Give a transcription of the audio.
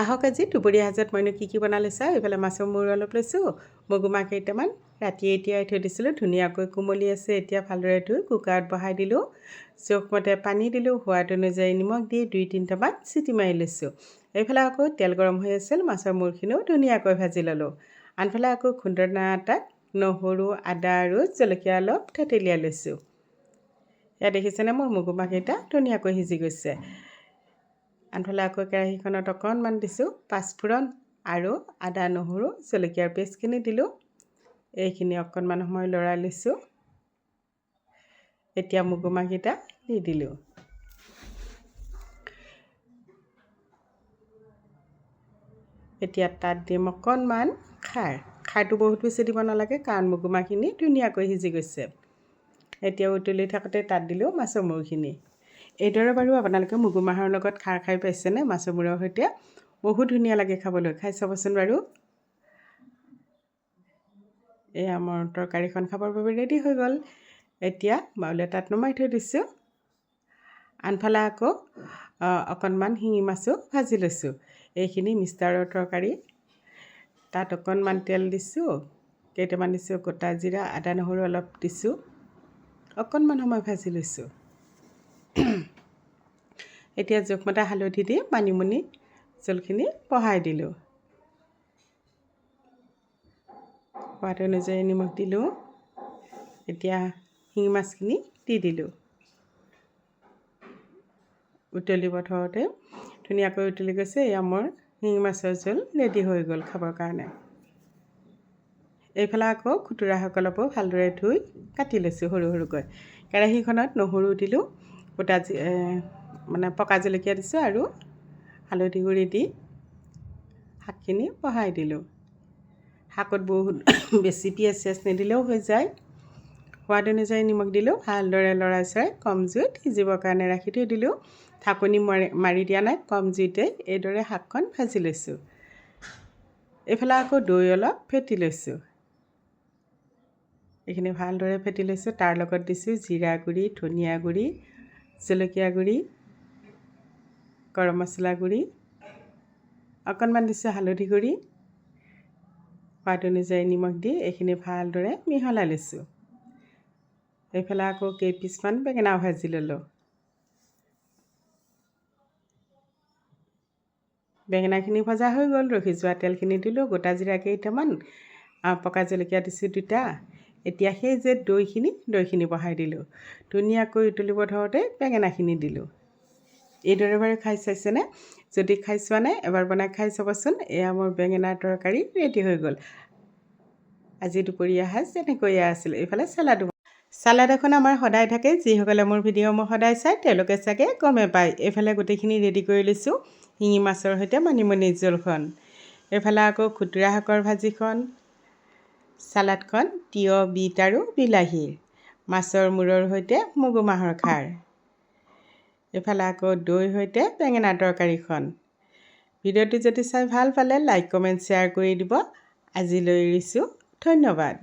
আহক আজি দুপৰীয়া সাজত মইনো কি কি বনালোঁ চাওঁ এইফালে মাছৰ মূৰ অলপ লৈছোঁ। মগুমাহ কেইটামান। ৰাতিয়ে তিয়াই থৈ দিছিলোঁ। ধুনীয়াকৈ কোমলি আছে এতিয়া ভালদৰে ধুই কুকাৰত বহাই দিলোঁ। জোখমতে পানী দিলোঁ। সোৱাদ অনুযায়ী নিমখ দি দুই তিনিটামান চিটি মাৰি লৈছোঁ। এইফালে আকৌ তেল গৰম হৈ আছিল। মাছৰ মূৰখিনিও ধুনীয়াকৈ ভাজি ল'লোঁ। আনফালে আকৌ খুন্দনা এটাত নহৰু আদা আৰু জলকীয়া অলপ থেতেলিয়াই লৈছোঁ। এয়া দেখিছেনে মোৰ মগুমাহকেইটা ধুনীয়াকৈ সিজি গৈছে। আনফালে আকৌ কেৰাহীখনত অকণমান দিছোঁ পাঁচফোৰণ আৰু আদা নহৰু জলকীয়াৰ পেষ্টখিনি দিলোঁ। এইখিনি অকণমান সময় লৰাই লৈছোঁ। এতিয়া মগুমাহকেইটা দি দিলোঁ। এতিয়া তাত দিম অকণমান খাৰ। খাৰটো বহুত বেছি দিব নালাগে কাৰণ মগুমাহখিনি ধুনীয়াকৈ সিজি গৈছে। এতিয়া উতলি থাকোঁতে তাত দিলোঁ মাছৰ মূৰখিনি। এইদৰে বাৰু আপোনালোকে মগু মাহৰ লগত খাৰ খাই পাইছেনে? মাছৰ সৈতে। বহুত ধুনীয়া লাগে খাবলৈ। খাই চাবচোন বাৰু। এয়া মোৰ তৰকাৰীখন খাবৰ বাবে ৰেডি হৈ গ'ল। এতিয়া বাউল এটাত নমাই থৈ দিছোঁ। আনফালে আকৌ অকণমান শিঙি মাছো ভাজি লৈছোঁ। এইখিনি মিষ্টাৰৰ তৰকাৰী। তাত অকণমান তেল দিছোঁ। কেইটামান দিছোঁ গোটা জিৰা, আদা নহৰু অলপ দিছোঁ। অকণমান সময় ভাজি লৈছোঁ। এতিয়া জোখমতে হালধি দি মানিমুনি জোলখিনি বহাই দিলোঁ। সোৱাদ অনুযায়ী নিমখ দিলোঁ। এতিয়া শিঙি মাছখিনি দি দিলোঁ। উতলিব থওঁতে ধুনীয়াকৈ উতলি গৈছে এয়া মোৰ শিঙি মাছৰ জোল ৰেডি হৈ গ'ল খাবৰ কাৰণে। এইফালে আকৌ খুতুৰাসকলকো ভালদৰে ধুই কাটি লৈছোঁ সৰু সৰুকৈ। কেৰাহীখনত নহৰু দিলোঁ গোটা মানে পকা জলকীয়া দিছোঁ আৰু হালধি গুড়ি দি শাকখিনি বহাই দিলোঁ। শাকত বহুত বেছি পিঁয়াজ চিয়াজ নিদিলেও হৈ যায়। সোৱাদ অনুযায়ী নিমখ দিলোঁ, ভালদৰে লৰাই চৰাই, কম জুইত সিজিবৰ কাৰণে ৰাখি থৈ দিলোঁ। ঢাকনি মাৰি মাৰি দিয়া নাই, কম জুইতে এইদৰে শাকখন ভাজি লৈছোঁ। এইফালে আকৌ দৈ অলপ ফেটি লৈছোঁ। এইখিনি ভালদৰে ফেটি লৈছোঁ। তাৰ লগত দিছোঁ জিৰা গুড়ি, ধনিয়া গুড়ি জলকীয়া গুড়ি গৰম মছলা গুড়ি অকণমান দিছোঁ হালধি গুড়ি সোৱাদ অনুযায়ী নিমখ দি এইখিনি ভালদৰে মিহলাই লৈছোঁ। এইফালে আকৌ কেইপিচমান বেঙেনা ভাজি ল'লোঁ। বেঙেনাখিনি ভজা হৈ গ'ল ৰখি যোৱা তেলখিনি দিলোঁ গোটা জিৰা কেইটামান পকা জলকীয়া দিছোঁ দুটা এতিয়া সেই যে দৈখিনি দৈখিনি বহাই দিলোঁ। ধুনীয়াকৈ উতলিব ধৰোঁতে বেঙেনাখিনি দিলোঁ। এইদৰে বাৰু খাই চাইছেনে? যদি খাই চোৱা নাই এবাৰ বনাই খাই চাবচোন। এয়া মোৰ বেঙেনাৰ তৰকাৰী ৰেডি হৈ গ'ল। আজি দুপৰীয়া সাজ তেনেকৈয়ে আছিল। এইফালে চালাডো চালাড এখন আমাৰ সদায় থাকে। যিসকলে মোৰ ভিডিঅ' মই সদায় চায় তেওঁলোকে চাগে গমে পায়। এইফালে গোটেইখিনি ৰেডি কৰি লৈছোঁ। শিঙি মাছৰ সৈতে মানিমুনি জোলখন। এইফালে আকৌ খুতুৰা শাকৰ ভাজিখন। চালাডখন তিয়ঁহ বিট আৰু বিলাহীৰ মাছৰ মূৰৰ সৈতে মগু মাহৰ খাৰ। এইফালে আকৌ দৈ সৈতে বেঙেনা তৰকাৰীখন। ভিডিঅ'টো যদি চাই ভাল পালে লাইক কমেণ্ট শ্বেয়াৰ কৰি দিব। আজিলৈ এৰিছোঁ। ধন্যবাদ।